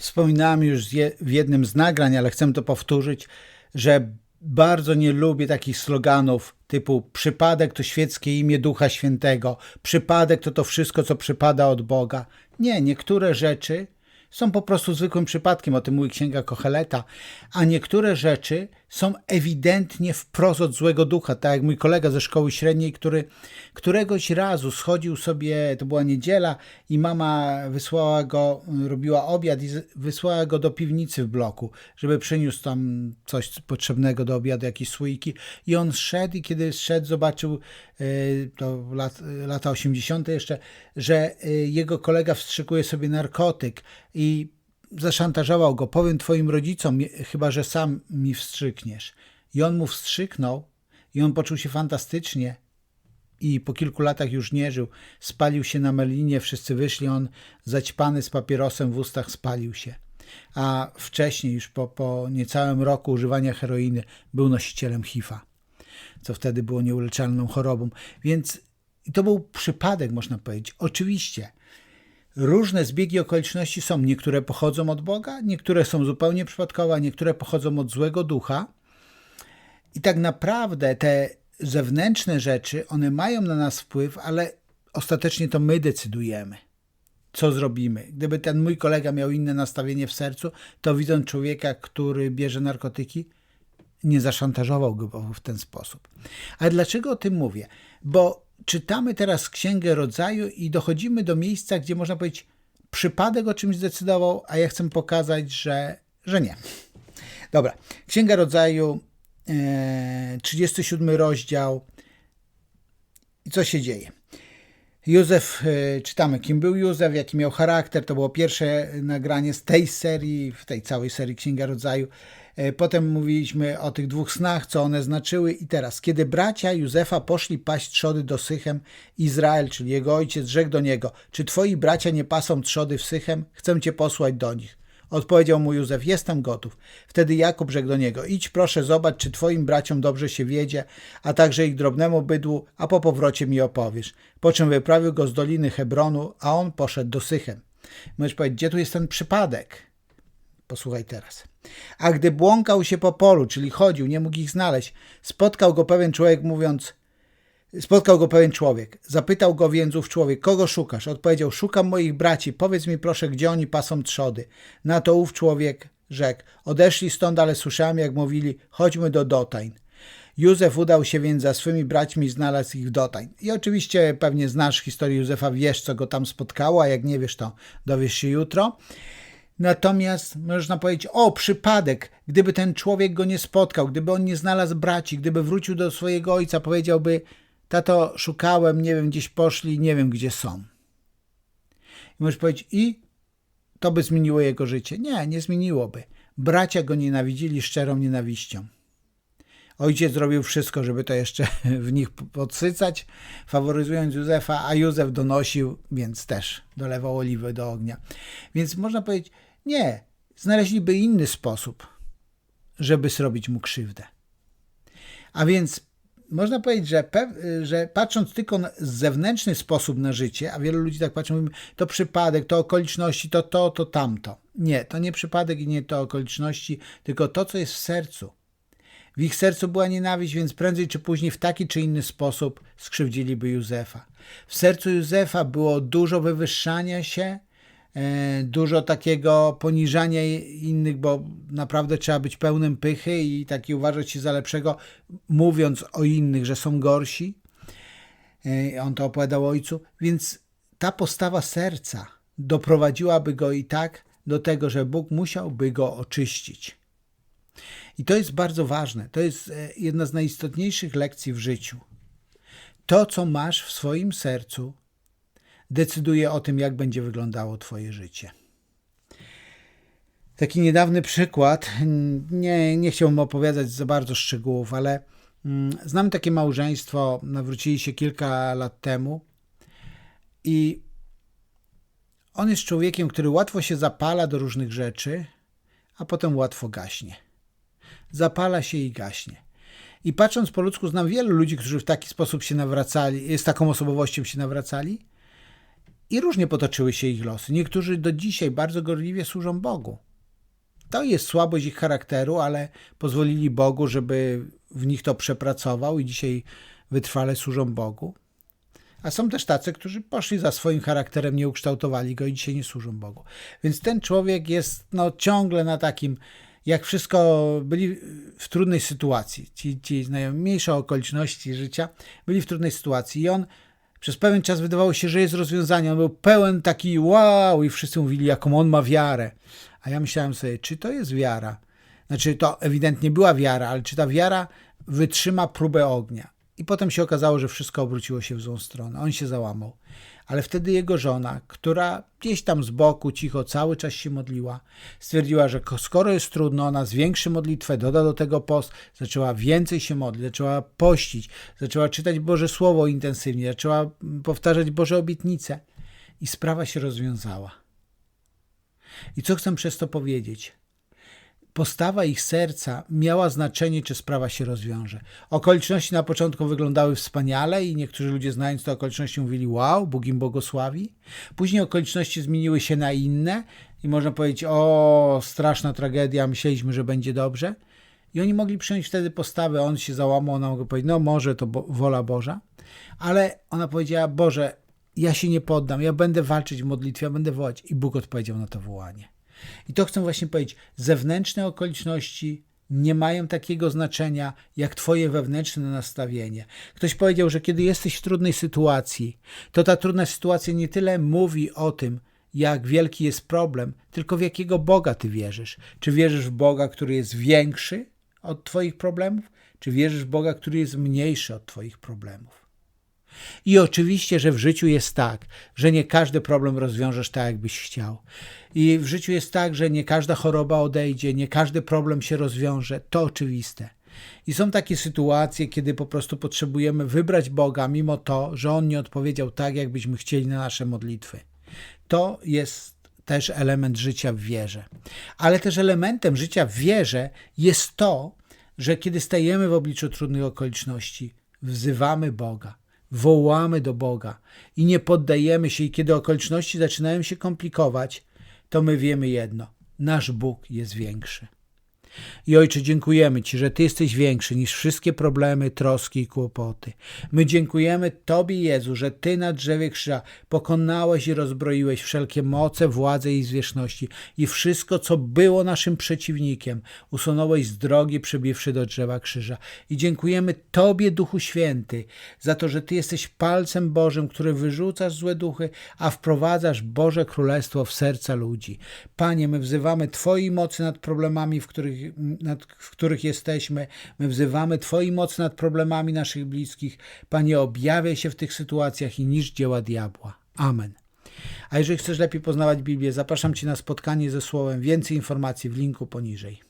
Wspominałem już w jednym z nagrań, ale chcę to powtórzyć, że bardzo nie lubię takich sloganów typu przypadek to świeckie imię Ducha Świętego, przypadek to to wszystko, co przypada od Boga. Nie, niektóre rzeczy są po prostu zwykłym przypadkiem, o tym mówi księga Kocheleta, a niektóre rzeczy są ewidentnie wprost od złego ducha, tak jak mój kolega ze szkoły średniej, który któregoś razu schodził sobie, to była niedziela i mama wysłała go, robiła obiad i wysłała go do piwnicy w bloku, żeby przyniósł tam coś potrzebnego do obiadu, jakieś słoiki i on szedł i kiedy szedł zobaczył, e, to lat, lata 80. jeszcze, że e, jego kolega wstrzykuje sobie narkotyk i zaszantażował go, powiem twoim rodzicom, chyba że sam mi wstrzykniesz. I on mu wstrzyknął i on poczuł się fantastycznie i po kilku latach już nie żył. Spalił się na melinie, wszyscy wyszli, on zaćpany z papierosem w ustach spalił się. A wcześniej, już po, po niecałym roku używania heroiny, był nosicielem HIV-a, co wtedy było nieuleczalną chorobą. Więc to był przypadek, można powiedzieć. Oczywiście, różne zbiegi okoliczności są. Niektóre pochodzą od Boga, niektóre są zupełnie przypadkowe, a niektóre pochodzą od złego ducha. I tak naprawdę te zewnętrzne rzeczy, one mają na nas wpływ, ale ostatecznie to my decydujemy, co zrobimy. Gdyby ten mój kolega miał inne nastawienie w sercu, to widząc człowieka, który bierze narkotyki, nie zaszantażował go w ten sposób. Ale dlaczego o tym mówię? Bo czytamy teraz Księgę Rodzaju i dochodzimy do miejsca, gdzie można powiedzieć, przypadek o czymś zdecydował, a ja chcę pokazać, że, że nie. Dobra, Księga Rodzaju, 37 e, rozdział. I co się dzieje? Józef, e, czytamy kim był Józef, jaki miał charakter. To było pierwsze nagranie z tej serii, w tej całej serii Księga Rodzaju. E, potem mówiliśmy o tych dwóch snach, co one znaczyły. I teraz, kiedy bracia Józefa poszli paść trzody do Sychem, Izrael, czyli jego ojciec, rzekł do niego: Czy twoi bracia nie pasą trzody w Sychem? Chcę cię posłać do nich. Odpowiedział mu Józef: Jestem gotów. Wtedy Jakub rzekł do niego: Idź proszę, zobacz, czy twoim braciom dobrze się wiedzie, a także ich drobnemu bydłu, a po powrocie mi opowiesz. Po czym wyprawił go z doliny Hebronu, a on poszedł do Sychem. Możesz powiedzieć, gdzie tu jest ten przypadek? Posłuchaj teraz. A gdy błąkał się po polu, czyli chodził, nie mógł ich znaleźć, spotkał go pewien człowiek, mówiąc: Spotkał go pewien człowiek. Zapytał go więc ów człowiek, kogo szukasz? Odpowiedział, szukam moich braci, powiedz mi proszę, gdzie oni pasą trzody. Na to ów człowiek rzekł, odeszli stąd, ale słyszałem, jak mówili, chodźmy do Dotań. Józef udał się więc za swymi braćmi i znalazł ich w Dotań. I oczywiście pewnie znasz historię Józefa, wiesz, co go tam spotkało, a jak nie wiesz, to dowiesz się jutro. Natomiast można powiedzieć, o przypadek, gdyby ten człowiek go nie spotkał, gdyby on nie znalazł braci, gdyby wrócił do swojego ojca, powiedziałby, tato, szukałem, nie wiem, gdzieś poszli, nie wiem, gdzie są. I możesz powiedzieć, i to by zmieniło jego życie. Nie, nie zmieniłoby. Bracia go nienawidzili szczerą nienawiścią. Ojciec zrobił wszystko, żeby to jeszcze w nich podsycać, faworyzując Józefa, a Józef donosił, więc też dolewał oliwy do ognia. Więc można powiedzieć, nie, znaleźliby inny sposób, żeby zrobić mu krzywdę. A więc można powiedzieć, że, że patrząc tylko na zewnętrzny sposób na życie, a wielu ludzi tak patrzą, mówią, to przypadek, to okoliczności, to to, to tamto. Nie, to nie przypadek i nie to okoliczności, tylko to, co jest w sercu. W ich sercu była nienawiść, więc prędzej czy później w taki czy inny sposób skrzywdziliby Józefa. W sercu Józefa było dużo wywyższania się, dużo takiego poniżania innych, bo naprawdę trzeba być pełnym pychy i taki uważać się za lepszego, mówiąc o innych, że są gorsi. E, on to opowiadał ojcu, więc ta postawa serca doprowadziłaby go i tak do tego, że Bóg musiałby go oczyścić. I to jest bardzo ważne. To jest e, jedna z najistotniejszych lekcji w życiu. To, co masz w swoim sercu, decyduje o tym, jak będzie wyglądało Twoje życie. Taki niedawny przykład, nie, nie chciałbym opowiadać za bardzo szczegółów, ale mm, znam takie małżeństwo, nawrócili się kilka lat temu i on jest człowiekiem, który łatwo się zapala do różnych rzeczy, a potem łatwo gaśnie. Zapala się i gaśnie. I patrząc po ludzku, znam wielu ludzi, którzy w taki sposób się nawracali, z taką osobowością się nawracali, I różnie potoczyły się ich losy. Niektórzy do dzisiaj bardzo gorliwie służą Bogu. To jest słabość ich charakteru, ale pozwolili Bogu, żeby w nich to przepracował i dzisiaj wytrwale służą Bogu. A są też tacy, którzy poszli za swoim charakterem, nie ukształtowali go i dzisiaj nie służą Bogu. Więc ten człowiek jest no, ciągle na takim, jak wszystko byli w trudnej sytuacji. Ci, ci najmniejsze okoliczności życia byli w trudnej sytuacji i on przez pewien czas wydawało się, że jest rozwiązanie. On był pełen taki wow i wszyscy mówili, jaką on ma wiarę. A ja myślałem sobie, czy to jest wiara? Znaczy, to ewidentnie była wiara, ale czy ta wiara wytrzyma próbę ognia? I potem się okazało, że wszystko obróciło się w złą stronę. On się załamał. Ale wtedy jego żona, która gdzieś tam z boku cicho cały czas się modliła, stwierdziła, że skoro jest trudno, ona zwiększy modlitwę, doda do tego post, zaczęła więcej się modlić, zaczęła pościć, zaczęła czytać Boże Słowo intensywnie, zaczęła powtarzać Boże obietnice i sprawa się rozwiązała. I co chcę przez to powiedzieć? Postawa ich serca miała znaczenie, czy sprawa się rozwiąże. Okoliczności na początku wyglądały wspaniale i niektórzy ludzie znając te okoliczności mówili wow, Bóg im błogosławi. Później okoliczności zmieniły się na inne i można powiedzieć o, straszna tragedia, myśleliśmy, że będzie dobrze. I oni mogli przyjąć wtedy postawę, on się załamał, ona mogła powiedzieć, no może to bo, wola Boża. Ale ona powiedziała, Boże, ja się nie poddam, ja będę walczyć w modlitwie, ja będę wołać. I Bóg odpowiedział na to wołanie. I to chcę właśnie powiedzieć. Zewnętrzne okoliczności nie mają takiego znaczenia jak Twoje wewnętrzne nastawienie. Ktoś powiedział, że kiedy jesteś w trudnej sytuacji, to ta trudna sytuacja nie tyle mówi o tym, jak wielki jest problem, tylko w jakiego Boga Ty wierzysz. Czy wierzysz w Boga, który jest większy od Twoich problemów, czy wierzysz w Boga, który jest mniejszy od Twoich problemów? I oczywiście, że w życiu jest tak, że nie każdy problem rozwiążesz tak, jakbyś chciał. I w życiu jest tak, że nie każda choroba odejdzie, nie każdy problem się rozwiąże. To oczywiste. I są takie sytuacje, kiedy po prostu potrzebujemy wybrać Boga, mimo to, że On nie odpowiedział tak, jakbyśmy chcieli na nasze modlitwy. To jest też element życia w wierze. Ale też elementem życia w wierze jest to, że kiedy stajemy w obliczu trudnych okoliczności, wzywamy Boga wołamy do Boga i nie poddajemy się, i kiedy okoliczności zaczynają się komplikować, to my wiemy jedno: nasz Bóg jest większy. I Ojcze, dziękujemy Ci, że Ty jesteś większy niż wszystkie problemy, troski i kłopoty. My dziękujemy Tobie, Jezu, że Ty na drzewie krzyża pokonałeś i rozbroiłeś wszelkie moce, władze i zwierzchności i wszystko, co było naszym przeciwnikiem, usunąłeś z drogi, przybiwszy do drzewa krzyża. I dziękujemy Tobie, Duchu Święty, za to, że Ty jesteś palcem Bożym, który wyrzucasz złe duchy, a wprowadzasz Boże Królestwo w serca ludzi. Panie, my wzywamy Twojej mocy nad problemami, w których nad, w których jesteśmy. My wzywamy Twojej mocy nad problemami naszych bliskich. Panie, objawiaj się w tych sytuacjach i niż dzieła diabła. Amen. A jeżeli chcesz lepiej poznawać Biblię, zapraszam Cię na spotkanie ze Słowem. Więcej informacji w linku poniżej.